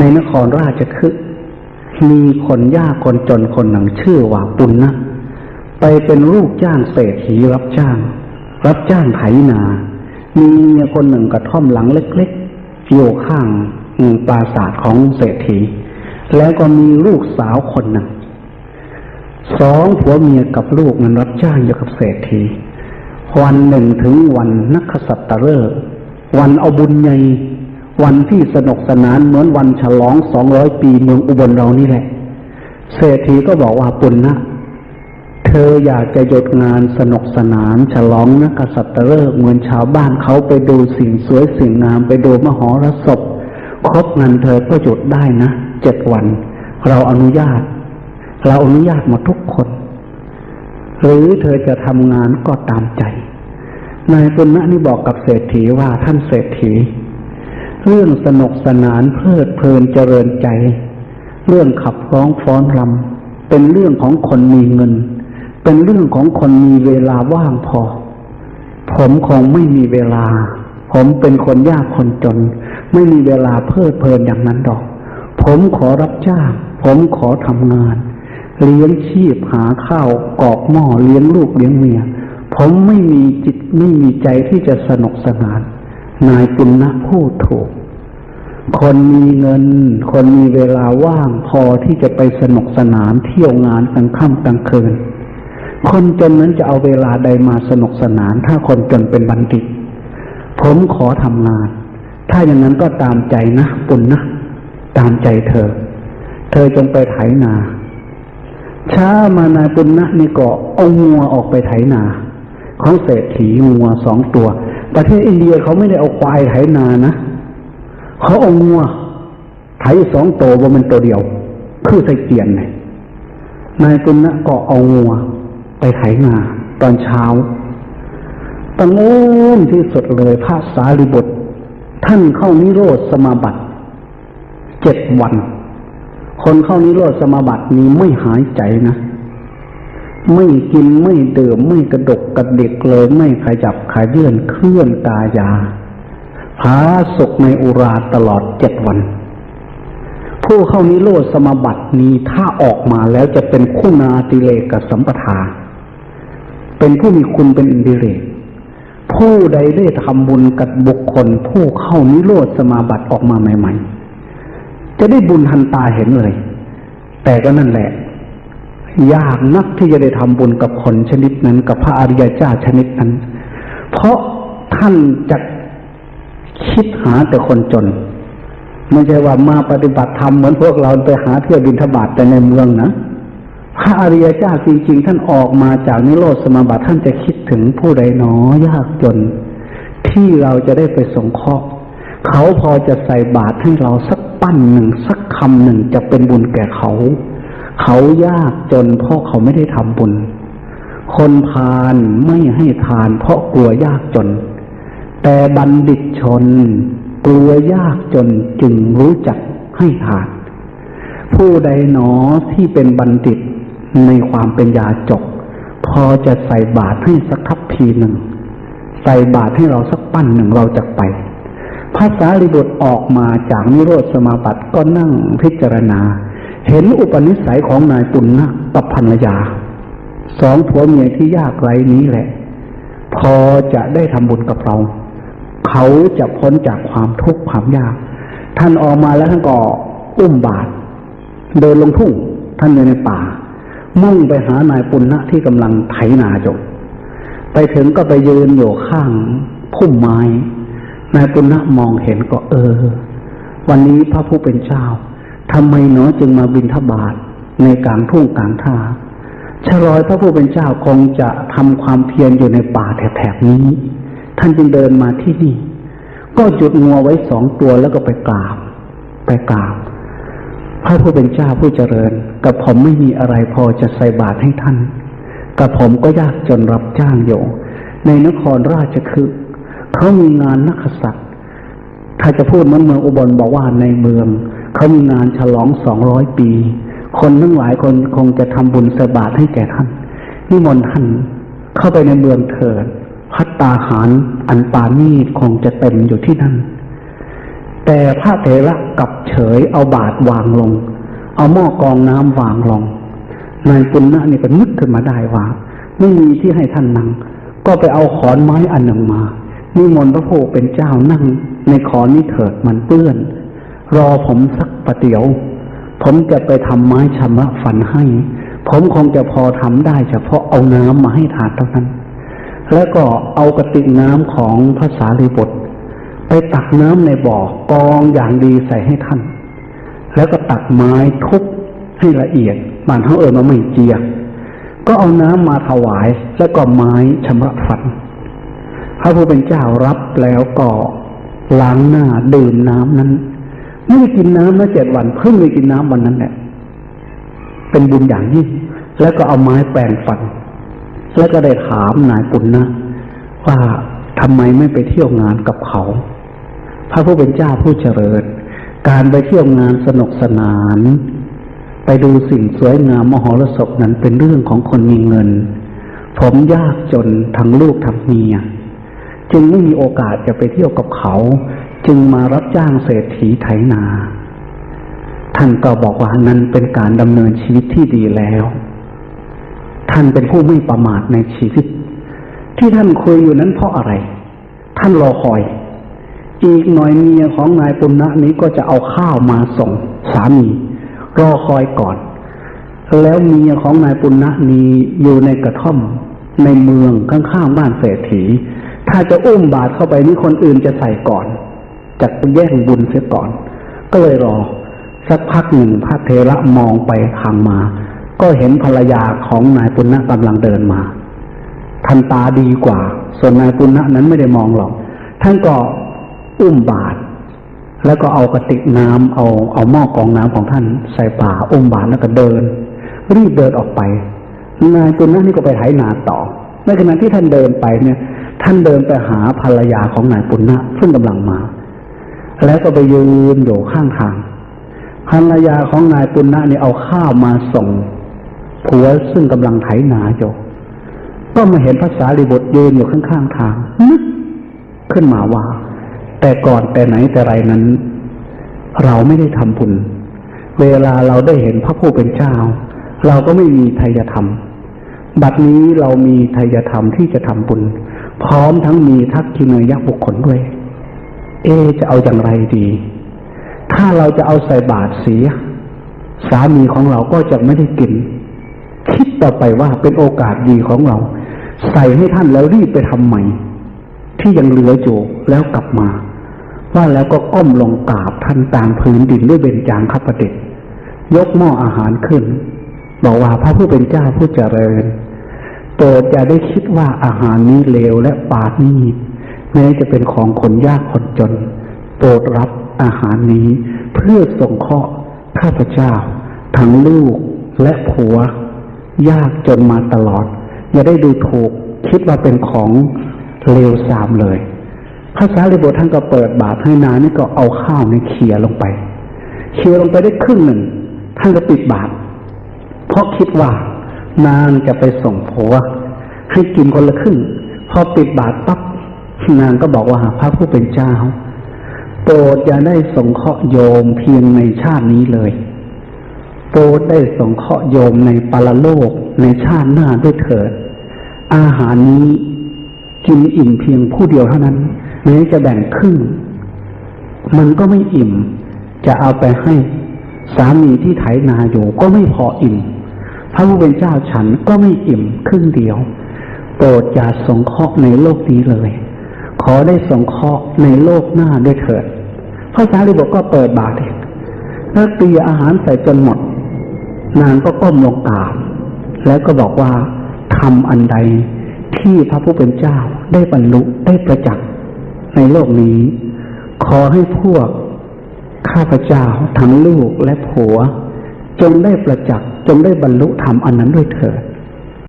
ในนครราชคฤห์มีคนยากคนจนคนหนึ่งชื่อว่าปุณณนะไปเป็นลูกจ้างเศรษฐีรับจ้าง รับจ้างไถนา มีเมียคนหนึ่งกระท่อมหลังเล็กๆอยู่ข้างปราสาทของเศรษฐี แล้วก็มีลูกสาวคนหนึ่งสองผัวเมียกับลูกนั้นรับจ้างอยู่กับเศรษฐี วันหนึ่งถึงวันนักษัตฤกษ์วันเอาบุญใหญ่ วันที่สนุกสนานเหมือนวันฉลองสองร้อยปีเมืองอุบลเรานี่แหละ เศรษฐีก็บอกว่าปุณนะเธออยากจะหยุดงานสนุกสนาน ฉลองนักษัตฤกษ์เหมือนชาวบ้านเขาไปดูสิ่งสวยสิ่งงามไปดูมหรสพครบงานเธอก็หยุดได้นะเจ็ดวัน เราอนุญาต เราอนุญาตหมดทุกคน หรือเธอจะทำงานก็ตามใจนายปุณณะนี่บอกกับเศรษฐีว่าท่านเศรษฐี เรื่องสนุกสนานเพลิดเพลินเจริญใจ เรื่องขับร้องฟ้อนรำเป็นเรื่องของคนมีเงิน เป็นเรื่องของคนมีเวลาว่างพอ ผมคงไม่มีเวลา ผมเป็นคนยากคนจน ไม่มีเวลาเพลิดเพลินอย่างนั้นดอก ผมขอรับจ้าง ผมขอทำงาน เลี้ยงชีพหาข้าวกอกหม้อเลี้ยงลูกเลี้ยงเมีย ผมไม่มีจิตไม่มีใจที่จะสนุกสนาน นายปุณณะพูดถูก คนมีเงิน คนมีเวลาว่างพอที่จะไปสนุกสนานเที่ยวงานกลางค่ำกลางคืน คนจนนั้นจะเอาเวลาใดมาสนุกสนาน ถ้าคนจนเป็นบัณฑิต ผมขอทำงาน ถ้าอย่างนั้นก็ตามใจนะปุณนะตามใจเธอ เธอจงไปไถนา ช้ามานายปุณณะนี่ก็เอางัวออกไปไถนาของเศรษฐีงัวสองตัว ประเทศอินเดียเขาไม่ได้เอาควายไถนานะเขาเอางัวไถสองตัวว่ามันตัวเดียว คือใส่เกียนไงนายปุณณะก็เอางัว ไปไถนาตอนเช้าตังเอิญที่สุดเลยพระสารีบุตร ท่านเข้านิโรธสมาบัติเจ็ดวัน คนเข้านิโรธสมาบัตินี้ไม่หายใจนะ ไม่กินไม่ดื่มไม่กระดกกระเด็กเลยไม่ขยับขยื่นเคลื่อนกายาผาสุกในอุราตลอดเจ็ดวัน ผู้เข้านิโรธสมาบัตินี้ถ้าออกมาแล้วจะเป็นคุณาติเลกสัมปทา เป็นผู้มีคุณเป็นอินดิเรกผู้ใดได้ทำบุญกับบุคคล ผู้เข้านิโรธสมาบัติออกมาใหม่ ๆ จะได้บุญทันตาเห็นเลย แต่ก็นั่นแหละ ยากนักที่จะได้ทำบุญกับคนชนิดนั้น กับพระอริยเจ้าชนิดนั้น เพราะท่านจะคิดหาแต่คนจน ไม่ใช่ว่ามาปฏิบัติธรรมเหมือนพวกเราไปหาเที่ยวบินทบาทแต่ในเมืองนะพระอริยเจ้าจริงๆ ท่านออกมาจากนิโรธสมาบัติท่านจะคิดถึงผู้ใดหนอยากจน ที่เราจะได้ไปสงเคราะห์เขาพอจะใส่บาตรให้เราสักปั้นหนึ่งสักคำหนึ่งจะเป็นบุญแก่เขา เขายากจนเพราะเขาไม่ได้ทำบุญ คนพาลไม่ให้ทานเพราะกลัวยากจน แต่บัณฑิตชน กลัวยากจนจึงรู้จักให้ทาน ผู้ใดหนอที่เป็นบัณฑิตในความเป็นยาจก พอจะใส่บาตรให้สักทัพพีหนึ่ง ใส่บาตรให้เราสักปั้นหนึ่งเราจะไปพระสารีบุตรออกมาจากนิโรธสมาบัติก็นั่งพิจารณา เห็นอุปนิสัยของนายปุณณะกับภรรยา สองผัวเมียที่ยากไร้นี้แหละ พอจะได้ทำบุญกับเรา เขาจะพ้นจากความทุกข์ความยาก ท่านออกมาแล้วท่านก็อุ้มบาตรเดินลงทุ่ง ท่านอยู่ในป่า มุ่งไปหานายปุณณะที่กำลังไถนาจบ ไปถึงก็ไปยืนอยู่ข้างพุ่มไม้ นายปุณณะมองเห็นก็เออ วันนี้พระผู้เป็นเจ้า ทำไมเนาะจึงมาบินทบาทในกลางทุ่งกลางท่าชะลอยพระผู้เป็นเจ้าคงจะทำความเพียรอยู่ในป่าแถบนี้ ท่านจึงเดินมาที่นี่ ก็จุดงัวไว้สองตัวแล้วก็ไปกราบ ไปกราบ พระผู้เป็นเจ้าผู้เจริญ กับผมไม่มีอะไรพอจะใส่บาตรให้ท่าน กับผมก็ยากจนรับจ้างอยู่ในนครราชคือเขามีงานนักษัตริย์ ถ้าจะพูดเหมือนเมืองอุบลบอกว่าในเมือง เขามีงานฉลองสองร้อยปี คนทั้งหลายคนคงจะทำบุญใส่บาตรให้แก่ท่านนิมนต์ท่านเข้าไปในเมืองเถิดพัตตาหารอันปานีคงจะเต็มอยู่ที่นั่น แต่พระเถระกับเฉยเอาบาตรวางลง เอาหม้อกองน้ำวางลงนายปุณณะนี่ก็นึกขึ้นมาได้ว่าไม่มีที่ให้ท่านนั่ง ก็ไปเอาขอนไม้อันหนึ่งมานิมนต์พระโพเป็นเจ้านั่งในขอนนี้เถิดมันเปื้อน รอผมสักประเดี๋ยว ผมจะไปทำไม้ชำระฟันให้ ผมคงจะพอทำได้เฉพาะเอาน้ำมาให้ทานเท่านั้น แล้วก็เอากระติกน้ำของพระสารีบุตรไปตักน้ำในบ่อกองอย่างดีใส่ให้ท่าน แล้วก็ตักไม้ทุบให้ละเอียดบานเขาเอ่ยมาไม่เจียก็เอาน้ำมาถวายแล้วก็ไม้ชำระฟัน พระผู้เป็นเจ้ารับแล้วก็ล้างหน้าดื่มน้ำนั้น ไม่ได้กินน้ำมาเจ็ดวันเพิ่งได้กินน้ำวันนั้นแหละเป็นบุญอย่างยิ่งแล้วก็เอาไม้แปรงฟัน แล้วก็ได้ถามนายปุณณะว่าทำไมไม่ไปเที่ยวงานกับเขา พระผู้เป็นเจ้าผู้เจริญ การไปเที่ยวงานสนุกสนาน ไปดูสิ่งสวยงามมหรสพนั้นเป็นเรื่องของคนมีเงิน ผมยากจนทั้งลูกทั้งเมีย จึงไม่มีโอกาสจะไปเที่ยวกับเขา จึงมารับจ้างเศรษฐีไถนา ท่านก็บอกว่านั้นเป็นการดำเนินชีวิตที่ดีแล้ว ท่านเป็นผู้ไม่ประมาทในชีวิต ที่ท่านคุยอยู่นั้นเพราะอะไร ท่านรอคอย อีกหน่อยเมียของนายปุณณะนี้ก็จะเอาข้าวมาส่งสามี รอคอยก่อน แล้วเมียของนายปุณณะนี้อยู่ในกระท่อมในเมืองข้างๆบ้านเศรษฐี ถ้าจะอุ้มบาตรเข้าไปนี่คนอื่นจะใส่ก่อน จะไปแย่งบุญเสียก่อน ก็เลยรอ สักพักหนึ่งพระเทระมองไปทางมา ก็เห็นภรรยาของนายปุณณะกำลังเดินมาท่านตาดีกว่า ส่วนนายปุณณะนั้นไม่ได้มองหรอก ท่านก็อุ้มบาตรแล้วก็เอากระติกน้ำเอาเอาหม้อกองน้ำของท่านใส่ป่าอุ้มบาตรแล้วก็เดิน รีบเดินออกไป นายปุณณะนี่ก็ไปไถนาต่อ ในขณะที่ท่านเดินไปเนี่ย ท่านเดินไปหาภรรยาของนายปุณณะซึ่งกำลังมา แล้วก็ไปยืนอยู่ข้างทางภรรยาของนายปุณณะนี่เอาข้าวมาส่งผัวซึ่งกำลังไถนาอยู่ก็มาเห็นพระสารีบุตรยืนอยู่ข้างๆทางนึกขึ้นมาว่า แต่ก่อนแต่ไหนแต่ไรนั้น เราไม่ได้ทำบุญเวลาเราได้เห็นพระผู้เป็นเจ้า เราก็ไม่มีทายธรรม บัดนี้เรามีทายธรรมที่จะทำบุญ พร้อมทั้งมีทักษิณยบุคคลด้วย เอจะเอาอย่างไรดี ถ้าเราจะเอาใส่บาตรเสีย สามีของเราก็จะไม่ได้กิน คิดต่อไปว่าเป็นโอกาสดีของเรา ใส่ให้ท่านแล้วรีบไปทำใหม่ ที่ยังเหลืออยู่แล้วกลับมา ว่าแล้วก็ก้มลงกราบท่านตามพื้นดินด้วยเบญจางคประเดชยกหม้ออาหารขึ้น บอกว่าพระผู้เป็นเจ้าผู้เจริญโปรดอย่าได้คิดว่าอาหารนี้เลวและปาดนี้ แม้จะเป็นของคนยากคนจน โปรดรับอาหารนี้ เพื่อส่งเคราะห์ข้าพเจ้า ทั้งลูกและผัว ยากจนมาตลอด อย่าได้ดูถูกคิดว่าเป็นของเลวทรามเลยพระสารีบุตรท่านก็เปิดบาตรให้นานนี่ก็เอาข้าวในเคียลงไปเคียลงไปได้ครึ่งหนึ่ง ท่านก็ปิดบาตรเพราะคิดว่านางจะไปส่งผัวให้กินคนละครึ่งพอปิดบาตรปั๊บ นางก็บอกว่าพระผู้เป็นเจ้า โปรดอย่าได้สงเคราะห์โยมเพียงในชาตินี้เลย โปรดได้สงเคราะห์โยมในปรโลกในชาติหน้าด้วยเถิด อาหารนี้กินอิ่มเพียงผู้เดียวเท่านั้นแม้จะแบ่งครึ่งมันก็ไม่อิ่ม จะเอาไปให้สามีที่ไถนาอยู่ก็ไม่พออิ่ม พระผู้เป็นเจ้าฉันก็ไม่อิ่มครึ่งเดียว โปรดอย่าสงเคราะห์ในโลกนี้เลย ขอได้สงเคราะห์ในโลกหน้าด้วยเถิดพระสารีบุตรก็เปิดบาตรแล้วตีอาหารใส่จนหมด นางก็ก้มลงกราบแล้วก็บอกว่าทำอันใดที่พระผู้เป็นเจ้าได้บรรลุได้ประจักษ์ในโลกนี้ ขอให้พวกข้าพเจ้าทั้งลูกและผัว จงได้ประจักษ์จงได้บรรลุธรรมอันนั้นด้วยเถิด